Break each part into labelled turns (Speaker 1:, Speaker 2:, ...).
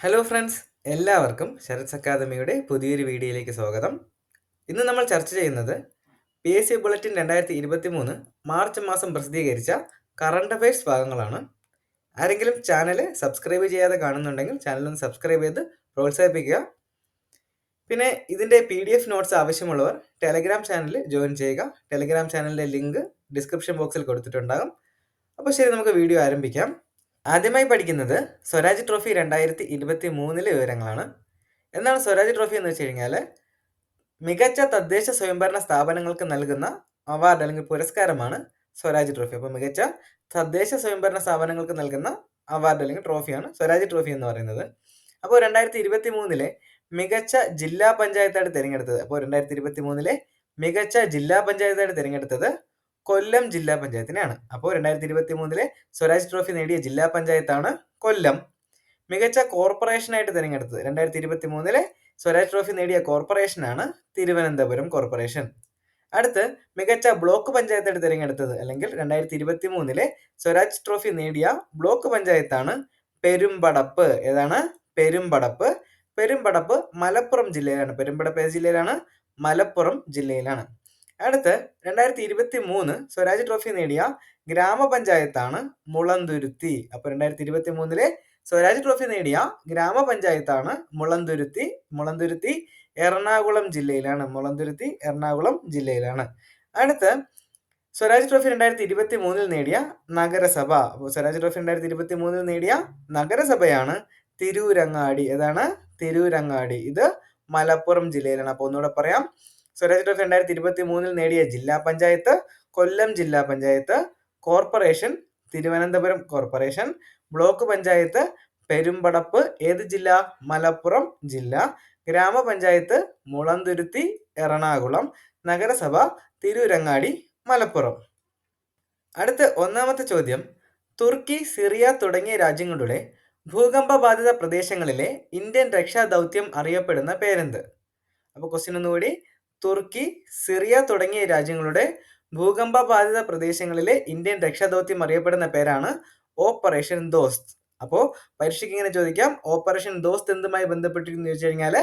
Speaker 1: Hello friends എല്ലാവർക്കും ശരത്സ് അക്കാദമിയുടെ പുതിയൊരു വീഡിയോയിലേക്ക് സ്വാഗതം. ഇന്ന് നമ്മൾ ചർച്ച ചെയ്യുന്നത് പി എസ് സി ബുള്ളറ്റിൻ രണ്ടായിരത്തി ഇരുപത്തി മൂന്ന് മാർച്ച് മാസം പ്രസിദ്ധീകരിച്ച കറണ്ട് അഫയേഴ്സ് ഭാഗങ്ങളാണ്. ആരെങ്കിലും ചാനൽ സബ്സ്ക്രൈബ് ചെയ്യാതെ കാണുന്നുണ്ടെങ്കിൽ ചാനലൊന്ന് സബ്സ്ക്രൈബ് ചെയ്ത് പ്രോത്സാഹിപ്പിക്കുക. പിന്നെ ഇതിന്റെ പി ഡി എഫ് നോട്ട്സ് ആവശ്യമുള്ളവർ ടെലഗ്രാം ചാനലിൽ ജോയിൻ ചെയ്യുക. ടെലഗ്രാം ചാനലിന്റെ ലിങ്ക് ഡിസ്ക്രിപ്ഷൻ ബോക്സിൽ കൊടുത്തിട്ടുണ്ടാകും. അപ്പോൾ ശരി നമുക്ക് വീഡിയോ ആരംഭിക്കാം. ആദ്യമായി പഠിക്കുന്നത് സ്വരാജ് ട്രോഫി രണ്ടായിരത്തി ഇരുപത്തി മൂന്നിലെ വിവരങ്ങളാണ്. എന്താണ് സ്വരാജ് ട്രോഫി എന്ന് വെച്ച് കഴിഞ്ഞാൽ മികച്ച തദ്ദേശ സ്വയംഭരണ സ്ഥാപനങ്ങൾക്ക് നൽകുന്ന അവാർഡ് അല്ലെങ്കിൽ പുരസ്കാരമാണ് സ്വരാജ് ട്രോഫി. അപ്പോൾ മികച്ച തദ്ദേശ സ്വയംഭരണ സ്ഥാപനങ്ങൾക്ക് നൽകുന്ന അവാർഡ് അല്ലെങ്കിൽ ട്രോഫിയാണ് സ്വരാജ് ട്രോഫി എന്ന് പറയുന്നത്. അപ്പോൾ രണ്ടായിരത്തി ഇരുപത്തി മൂന്നിലെ മികച്ച ജില്ലാ പഞ്ചായത്തായിട്ട് തിരഞ്ഞെടുത്തത്. അപ്പോൾ രണ്ടായിരത്തി ഇരുപത്തി മൂന്നിലെ മികച്ച ജില്ലാ പഞ്ചായത്തായിട്ട് തിരഞ്ഞെടുത്തത് കൊല്ലം ജില്ലാ പഞ്ചായത്തിനെയാണ്. അപ്പോൾ രണ്ടായിരത്തി ഇരുപത്തി മൂന്നിലെ സ്വരാജ് ട്രോഫി നേടിയ ജില്ലാ പഞ്ചായത്താണ് കൊല്ലം. മികച്ച കോർപ്പറേഷനായിട്ട് തിരഞ്ഞെടുത്തത് രണ്ടായിരത്തി ഇരുപത്തി മൂന്നിലെ സ്വരാജ് ട്രോഫി നേടിയ കോർപ്പറേഷനാണ് തിരുവനന്തപുരം കോർപ്പറേഷൻ അടുത്ത് മികച്ച ബ്ലോക്ക് പഞ്ചായത്തായിട്ട് തിരഞ്ഞെടുത്തത് അല്ലെങ്കിൽ രണ്ടായിരത്തി ഇരുപത്തി മൂന്നിലെ സ്വരാജ് ട്രോഫി നേടിയ ബ്ലോക്ക് പഞ്ചായത്താണ് പെരുമ്പടപ്പ്. ഏതാണ്? പെരുമ്പടപ്പ്. പെരുമ്പടപ്പ് മലപ്പുറം ജില്ലയിലാണ്. പെരുമ്പടപ്പ് ജില്ലയിലാണ്? മലപ്പുറം ജില്ലയിലാണ്. അടുത്ത് രണ്ടായിരത്തി ഇരുപത്തി മൂന്ന് സ്വരാജ് ട്രോഫി നേടിയ ഗ്രാമപഞ്ചായത്താണ് മുളന്തുരുത്തി. അപ്പോൾ രണ്ടായിരത്തി ഇരുപത്തി മൂന്നിലെ സ്വരാജ് ട്രോഫി നേടിയ ഗ്രാമപഞ്ചായത്താണ് മുളന്തുരുത്തി. മുളന്തുരുത്തി എറണാകുളം ജില്ലയിലാണ്. മുളന്തുരുത്തി എറണാകുളം ജില്ലയിലാണ്. അടുത്ത് സ്വരാജ് ട്രോഫി രണ്ടായിരത്തി ഇരുപത്തി മൂന്നിൽ നേടിയ നഗരസഭ. അപ്പോൾ സ്വരാജ് ട്രോഫി രണ്ടായിരത്തി ഇരുപത്തി മൂന്നിൽ നേടിയ നഗരസഭയാണ് തിരൂരങ്ങാടി. ഏതാണ്? തിരൂരങ്ങാടി. ഇത് മലപ്പുറം ജില്ലയിലാണ്. അപ്പോൾ ഒന്നുകൂടെ പറയാം. സ്വരാജ് ട്രോഫി രണ്ടായിരത്തി ഇരുപത്തി മൂന്നിൽ നേടിയ ജില്ലാ പഞ്ചായത്ത് കൊല്ലം ജില്ലാ panchayat corporation Thiruvananthapuram corporation block panchayat Perumpadappu ഏത് ജില്ല? മലപ്പുറം ജില്ല. ഗ്രാമപഞ്ചായത്ത് മുളന്തുരുത്തി എറണാകുളം. നഗരസഭ തിരൂരങ്ങാടി മലപ്പുറം. അടുത്ത ഒന്നാമത്തെ ചോദ്യം. തുർക്കി സിറിയ തുടങ്ങിയ രാജ്യങ്ങളുടെ ഭൂകമ്പ ബാധിത പ്രദേശങ്ങളിലെ ഇന്ത്യൻ രക്ഷാ ദൗത്യം അറിയപ്പെടുന്ന പേരെന്ത്? അപ്പോൾ ക്വസ്റ്റ്യൻ ഒന്നുകൂടി. തുർക്കി സിറിയ തുടങ്ങിയ രാജ്യങ്ങളുടെ ഭൂകമ്പ ബാധിത പ്രദേശങ്ങളിലെ ഇന്ത്യൻ രക്ഷാദൗത്യം അറിയപ്പെടുന്ന പേരാണ് ഓപ്പറേഷൻ ദോസ്ത്. അപ്പോൾ പരീക്ഷയ്ക്ക് ഇങ്ങനെ ചോദിക്കാം ഓപ്പറേഷൻ ദോസ്ത് എന്തുമായി ബന്ധപ്പെട്ടിരിക്കുന്നു ചോദിച്ചു കഴിഞ്ഞാൽ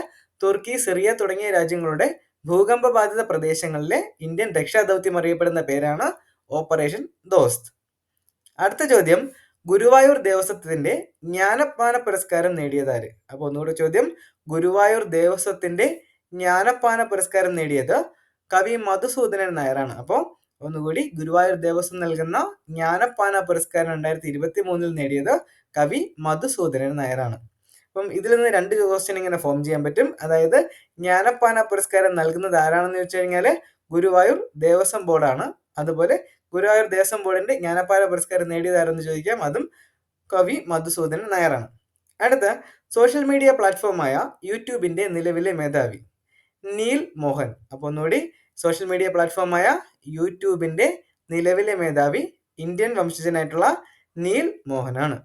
Speaker 1: തുർക്കി സിറിയ തുടങ്ങിയ രാജ്യങ്ങളുടെ ഭൂകമ്പ ബാധിത പ്രദേശങ്ങളിലെ ഇന്ത്യൻ രക്ഷാദൗത്യം അറിയപ്പെടുന്ന പേരാണ് ഓപ്പറേഷൻ ദോസ്ത്. അടുത്ത ചോദ്യം ഗുരുവായൂർ ദേവസ്വത്തിന്റെ ജ്ഞാനപാന പുരസ്കാരം നേടിയതാര്? അപ്പോൾ ഒന്നുകൂടെ ചോദ്യം ഗുരുവായൂർ ദേവസ്വത്തിന്റെ ജ്ഞാനപ്പാന പുരസ്കാരം നേടിയത് കവി മധുസൂദനൻ നായരാണ്. അപ്പോൾ ഒന്നുകൂടി ഗുരുവായൂർ ദേവസ്വം നൽകുന്ന ജ്ഞാനപ്പാന പുരസ്കാരം രണ്ടായിരത്തി ഇരുപത്തി മൂന്നിൽ നേടിയത് കവി മധുസൂദനൻ നായരാണ്. അപ്പം ഇതിൽ നിന്ന് രണ്ട് ക്വസ്റ്റ്യൻ ഇങ്ങനെ ഫോം ചെയ്യാൻ പറ്റും. അതായത് ജ്ഞാനപ്പാന പുരസ്കാരം നൽകുന്നത് ആരാണെന്ന് വെച്ച് കഴിഞ്ഞാൽ ഗുരുവായൂർ ദേവസ്വം ബോർഡാണ് അതുപോലെ ഗുരുവായൂർ ദേവസ്വം ബോർഡിന്റെ ജ്ഞാനപ്പാന പുരസ്കാരം നേടിയതാരെന്ന് ചോദിക്കാം. അതും കവി മധുസൂദനൻ നായരാണ്. അടുത്ത സോഷ്യൽ മീഡിയ പ്ലാറ്റ്ഫോമായ യൂട്യൂബിന്റെ നിലവിലെ മേധാവി. നീൽ മോഹൻ. അപ്പോൾ ഒന്നുകൂടി സോഷ്യൽ മീഡിയ പ്ലാറ്റ്ഫോമായ യൂട്യൂബിന്റെ നിലവിലെ മേധാവി ഇന്ത്യൻ വംശജനായിട്ടുള്ള നീൽ മോഹനാണ്.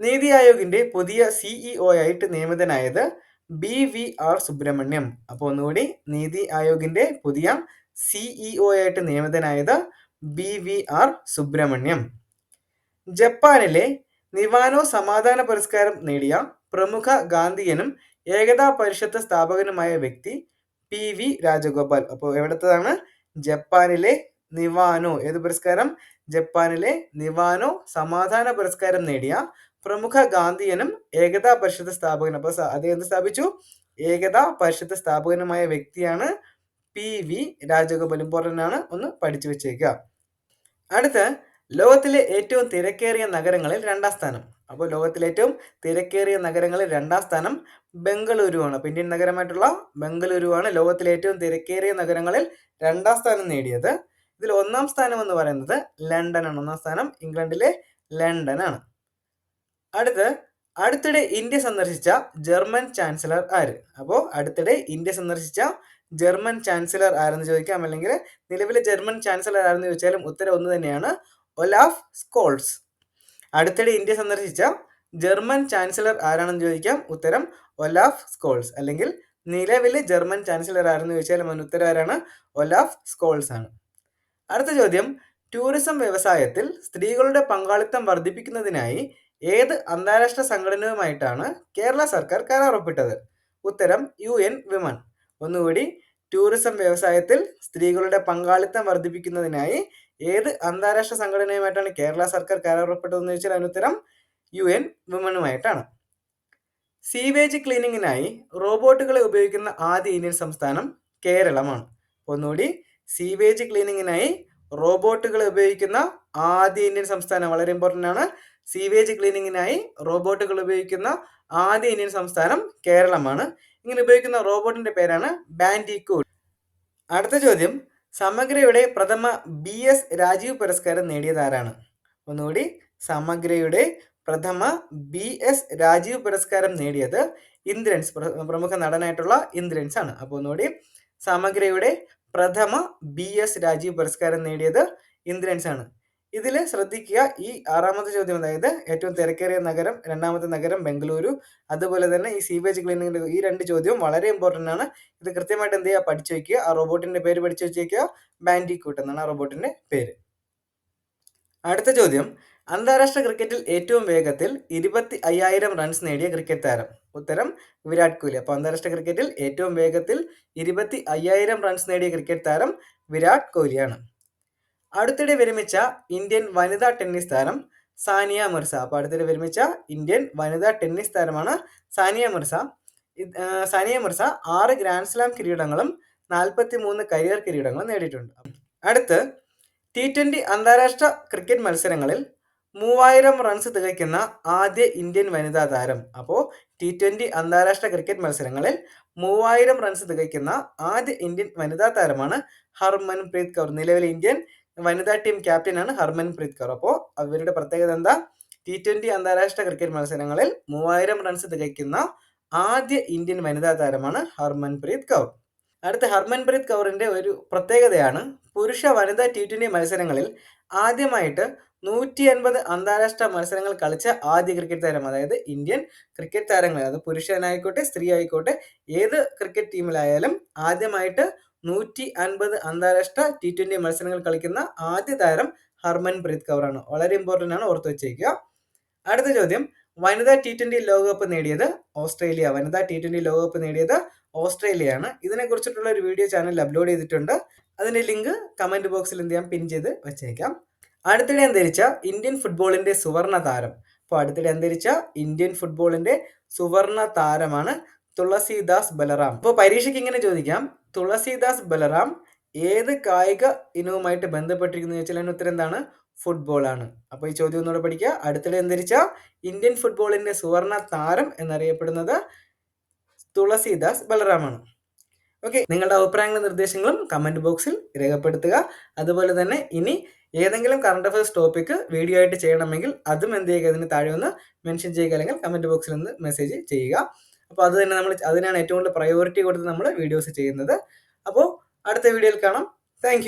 Speaker 1: നീതി ആയോഗിന്റെ പുതിയ സിഇഒ ആയിട്ട് നിയമിതനായത് ബി വി ആർ സുബ്രഹ്മണ്യം. അപ്പോൾ ഒന്നുകൂടി നീതി ആയോഗിന്റെ പുതിയ സിഇഒ ആയിട്ട് നിയമിതനായത് ബി വി ആർ സുബ്രഹ്മണ്യം. ജപ്പാനിലെ നിവാനോ സമാധാന പുരസ്കാരം നേടിയ പ്രമുഖ ഗാന്ധിയനും ഏകതാ പരിഷത്ത് സ്ഥാപകനുമായ വ്യക്തി പി വി രാജഗോപാൽ. അപ്പോൾ എവിടത്തതാണ് ജപ്പാനിലെ നിവാനോ. ഏത് പുരസ്കാരം? ജപ്പാനിലെ നിവാനോ സമാധാന പുരസ്കാരം നേടിയ പ്രമുഖ ഗാന്ധിയനും ഏകതാ പരിഷത്ത് സ്ഥാപകനും. അപ്പോൾ അദ്ദേഹം സ്ഥാപിച്ചു? ഏകതാ പരിഷത്ത് സ്ഥാപകനുമായ വ്യക്തിയാണ് പി വി രാജഗോപാൽ. ഇമ്പോർട്ടന്റ് ആണ്. ഒന്ന് പഠിച്ചു വെച്ചേക്കുക. അടുത്ത ലോകത്തിലെ ഏറ്റവും തിരക്കേറിയ നഗരങ്ങളിൽ രണ്ടാം സ്ഥാനം. അപ്പോൾ ലോകത്തിലെ ഏറ്റവും തിരക്കേറിയ നഗരങ്ങളിൽ രണ്ടാം സ്ഥാനം ബംഗളൂരുവാണ്. അപ്പോൾ ഇന്ത്യൻ നഗരമായിട്ടുള്ള ബംഗളൂരുവാണ് ലോകത്തിലെ ഏറ്റവും തിരക്കേറിയ നഗരങ്ങളിൽ രണ്ടാം സ്ഥാനം നേടിയത്. ഇതിൽ ഒന്നാം സ്ഥാനം എന്ന് പറയുന്നത് ലണ്ടനാണ്. ഒന്നാം സ്ഥാനം ഇംഗ്ലണ്ടിലെ ലണ്ടനാണ്. അടുത്ത് അടുത്തിടെ ഇന്ത്യ സന്ദർശിച്ച ജർമ്മൻ ചാൻസലർ ആര്? അപ്പോൾ അടുത്തിടെ ഇന്ത്യ സന്ദർശിച്ച ജർമ്മൻ ചാൻസലർ ആരെന്ന് ചോദിക്കാം. അല്ലെങ്കിൽ നിലവിലെ ജർമ്മൻ ചാൻസലർ ആരെന്ന് ചോദിച്ചാലും ഉത്തരം ഒന്ന് തന്നെയാണ് ഒലാഫ് സ്കോൾസ്. അടുത്തിടെ ഇന്ത്യ സന്ദർശിച്ച ജർമ്മൻ ചാൻസലർ ആരാണെന്ന് ചോദിക്കാം? ഉത്തരം ഒലാഫ് സ്കോൾസ്. അല്ലെങ്കിൽ നിലവിലെ ജർമ്മൻ ചാൻസലർ ആരെന്ന് ചോദിച്ചാൽ ഉത്തരം ആരാണ്? ഒലാഫ് സ്കോൾസ് ആണ്. അടുത്ത ചോദ്യം ടൂറിസം വ്യവസായത്തിൽ സ്ത്രീകളുടെ പങ്കാളിത്തം വർദ്ധിപ്പിക്കുന്നതിനായി ഏത് അന്താരാഷ്ട്ര സംഘടനയുമായിട്ടാണ് കേരള സർക്കാർ കരാർ ഒപ്പിട്ടത് ഉത്തരം യു എൻ വിമൻ. ഒന്നുകൂടി ടൂറിസം വ്യവസായത്തിൽ സ്ത്രീകളുടെ പങ്കാളിത്തം വർദ്ധിപ്പിക്കുന്നതിനായി ഏത് അന്താരാഷ്ട്ര സംഘടനയുമായിട്ടാണ് കേരള സർക്കാർ കരാർ ഒപ്പിട്ടതെന്ന് ചോദിച്ചാൽ അനുത്തരം യു എൻ വിമനുമായിട്ടാണ് സീവേജ് ക്ലീനിങ്ങിനായി റോബോട്ടുകളെ ഉപയോഗിക്കുന്ന ആദ്യ ഇന്ത്യൻ സംസ്ഥാനം കേരളമാണ്. ഒന്നുകൂടി സീവേജ് ക്ലീനിങ്ങിനായി റോബോട്ടുകളെ ഉപയോഗിക്കുന്ന ആദ്യ ഇന്ത്യൻ സംസ്ഥാനം വളരെ ഇമ്പോർട്ടന്റ് ആണ്. സീവേജ് ക്ലീനിങ്ങിനായി റോബോട്ടുകൾ ഉപയോഗിക്കുന്ന ആദ്യ ഇന്ത്യൻ സംസ്ഥാനം കേരളമാണ്. ഇങ്ങനെ ഉപയോഗിക്കുന്ന റോബോട്ടിന്റെ പേരാണ് ബാൻഡിക്കൂട്ട് അടുത്ത ചോദ്യം സമഗ്രയുടെ പ്രഥമ ബി എസ് രാജീവ് പുരസ്കാരം നേടിയതാരാണ് ഒന്നുകൂടി സമഗ്രയുടെ പ്രഥമ ബി എസ് രാജീവ് പുരസ്കാരം നേടിയത് ഇന്ദ്രൻസ് പ്രമുഖ നടനായിട്ടുള്ള ഇന്ദ്രൻസ് ആണ്. അപ്പോൾ ഒന്നുകൂടി സമഗ്രയുടെ പ്രഥമ ബി എസ് രാജീവ് പുരസ്കാരം നേടിയത് ഇന്ദ്രൻസ് ആണ്. ഇതിൽ ശ്രദ്ധിക്കുക. ഈ ആറാമത്തെ ചോദ്യം അതായത് ഏറ്റവും തിരക്കേറിയ നഗരം രണ്ടാമത്തെ നഗരം ബംഗളൂരു. അതുപോലെ തന്നെ ഈ സീവേജ് ക്ലീനിങ്ങിന്റെ ഈ രണ്ട് ചോദ്യവും വളരെ ഇമ്പോർട്ടന്റ് ആണ്. ഇത് കൃത്യമായിട്ട് എന്ത് ചെയ്യുക? പഠിച്ചു വയ്ക്കുക ആ റോബോട്ടിന്റെ പേര് പഠിച്ചു വെച്ചേക്കുക. ബാൻഡിക്കൂട്ട് എന്നാണ് ആ റോബോട്ടിന്റെ പേര്. അടുത്ത ചോദ്യം. അന്താരാഷ്ട്ര ക്രിക്കറ്റിൽ ഏറ്റവും വേഗത്തിൽ ഇരുപത്തി അയ്യായിരം റൺസ് നേടിയ ക്രിക്കറ്റ് താരം. ഉത്തരം വിരാട് കോഹ്ലി. അപ്പോൾ അന്താരാഷ്ട്ര ക്രിക്കറ്റിൽ ഏറ്റവും വേഗത്തിൽ ഇരുപത്തി അയ്യായിരം റൺസ് നേടിയ ക്രിക്കറ്റ് താരം വിരാട് കോഹ്ലിയാണ്. അടുത്തിടെ വിരമിച്ച ഇന്ത്യൻ വനിതാ ടെന്നീസ് താരം സാനിയ മിർസ. അപ്പോൾ അടുത്തിടെ വിരമിച്ച ഇന്ത്യൻ വനിതാ ടെന്നീസ് താരമാണ് സാനിയ മിർസ. സാനിയ മിർസ ആറ് ഗ്രാൻഡ് സ്ലാം കിരീടങ്ങളും നാൽപ്പത്തി മൂന്ന് കരിയർ കിരീടങ്ങളും നേടിയിട്ടുണ്ട്. അടുത്ത് ടി ട്വന്റി അന്താരാഷ്ട്ര ക്രിക്കറ്റ് മത്സരങ്ങളിൽ മൂവായിരം റൺസ് തികയ്ക്കുന്ന ആദ്യ ഇന്ത്യൻ വനിതാ താരം. അപ്പോൾ ടി ട്വന്റി അന്താരാഷ്ട്ര ക്രിക്കറ്റ് മത്സരങ്ങളിൽ മൂവായിരം റൺസ് തികയ്ക്കുന്ന ആദ്യ ഇന്ത്യൻ വനിതാ താരമാണ് ഹർമൻപ്രീത് കൗർ. നിലവിലെ ഇന്ത്യൻ വനിതാ ടീം ക്യാപ്റ്റനാണ് ഹർമൻ പ്രീത് കൗർ. അപ്പോൾ അവരുടെ പ്രത്യേകത എന്താ? ടി ട്വന്റി അന്താരാഷ്ട്ര ക്രിക്കറ്റ് മത്സരങ്ങളിൽ മൂവായിരം റൺസ് തികയ്ക്കുന്ന ആദ്യ ഇന്ത്യൻ വനിതാ താരമാണ് ഹർമൻ പ്രീത് കൗർ. അടുത്ത ഹർമൻ പ്രീത് കൗറിന്റെ ഒരു പ്രത്യേകതയാണ് പുരുഷ വനിതാ ടി ട്വന്റി മത്സരങ്ങളിൽ ആദ്യമായിട്ട് നൂറ്റി അൻപത് അന്താരാഷ്ട്ര മത്സരങ്ങൾ കളിച്ച ആദ്യ ക്രിക്കറ്റ് താരം അതായത് ഇന്ത്യൻ ക്രിക്കറ്റ് താരങ്ങൾ അത് പുരുഷനായിക്കോട്ടെ സ്ത്രീ ആയിക്കോട്ടെ ഏത് ക്രിക്കറ്റ് ടീമിലായാലും ആദ്യമായിട്ട് നൂറ്റി അൻപത് അന്താരാഷ്ട്ര ടി ട്വന്റി മത്സരങ്ങൾ കളിക്കുന്ന ആദ്യ താരം ഹർമൻ പ്രീത് കൗറാണ്. വളരെ ഇമ്പോർട്ടന്റ് ആണ് ഓർത്ത് വെച്ചേക്കുക. അടുത്ത ചോദ്യം. വനിതാ ടി ട്വന്റി ലോകകപ്പ് നേടിയത് ഓസ്ട്രേലിയ. വനിതാ ടി ട്വന്റി ലോകകപ്പ് നേടിയത് ഓസ്ട്രേലിയയാണ്. ഇതിനെക്കുറിച്ചിട്ടുള്ള ഒരു വീഡിയോ ചാനൽ അപ്ലോഡ് ചെയ്തിട്ടുണ്ട്. അതിന്റെ ലിങ്ക് കമന്റ് ബോക്സിൽ എന്ത് ചെയ്യാം? പിൻ ചെയ്ത് വെച്ചേക്കാം. അടുത്തിടെ അന്തരിച്ച ഇന്ത്യൻ ഫുട്ബോളിന്റെ സുവർണ താരം. അപ്പോൾ അടുത്തിടെ അന്തരിച്ച ഇന്ത്യൻ ഫുട്ബോളിന്റെ സുവർണ താരമാണ് തുളസിദാസ് ബലറാം. അപ്പോൾ പരീക്ഷയ്ക്ക് ഇങ്ങനെ ചോദിക്കാം. തുളസിദാസ് ബലറാം ഏത് കായിക ഇനവുമായിട്ട് ബന്ധപ്പെട്ടിരിക്കുന്നു ചോദിച്ചാൽ അതിന് ഉത്തരം എന്താണ്? ഫുട്ബോൾ ആണ്. അപ്പോൾ ഈ ചോദ്യം ഒന്നുകൂടെ പഠിക്കുക. അടുത്തിടെ എന്തിരിച്ച? ഇന്ത്യൻ ഫുട്ബോളിന്റെ സുവർണ താരം എന്നറിയപ്പെടുന്നത് തുളസിദാസ് ബലറാമാണ്. ഓക്കെ നിങ്ങളുടെ അഭിപ്രായങ്ങളും നിർദ്ദേശങ്ങളും കമന്റ് ബോക്സിൽ രേഖപ്പെടുത്തുക. അതുപോലെ തന്നെ ഇനി ഏതെങ്കിലും കറണ്ട് അഫയേഴ്സ് ടോപ്പിക്ക് വീഡിയോ ആയിട്ട് ചെയ്യണമെങ്കിൽ അതും എന്ത് ചെയ്യുക? അതിന് താഴെ ഒന്ന് മെൻഷൻ ചെയ്യുക അല്ലെങ്കിൽ കമന്റ് ബോക്സിൽ ഒന്ന് മെസ്സേജ് ചെയ്യുക. അപ്പോൾ അത് തന്നെ നമ്മൾ അതിനാണ് ഏറ്റവും കൂടുതൽ പ്രയോറിറ്റി കൊടുത്ത് നമ്മൾ വീഡിയോസ് ചെയ്യുന്നത്. അപ്പോൾ അടുത്ത വീഡിയോയിൽ കാണാം. താങ്ക്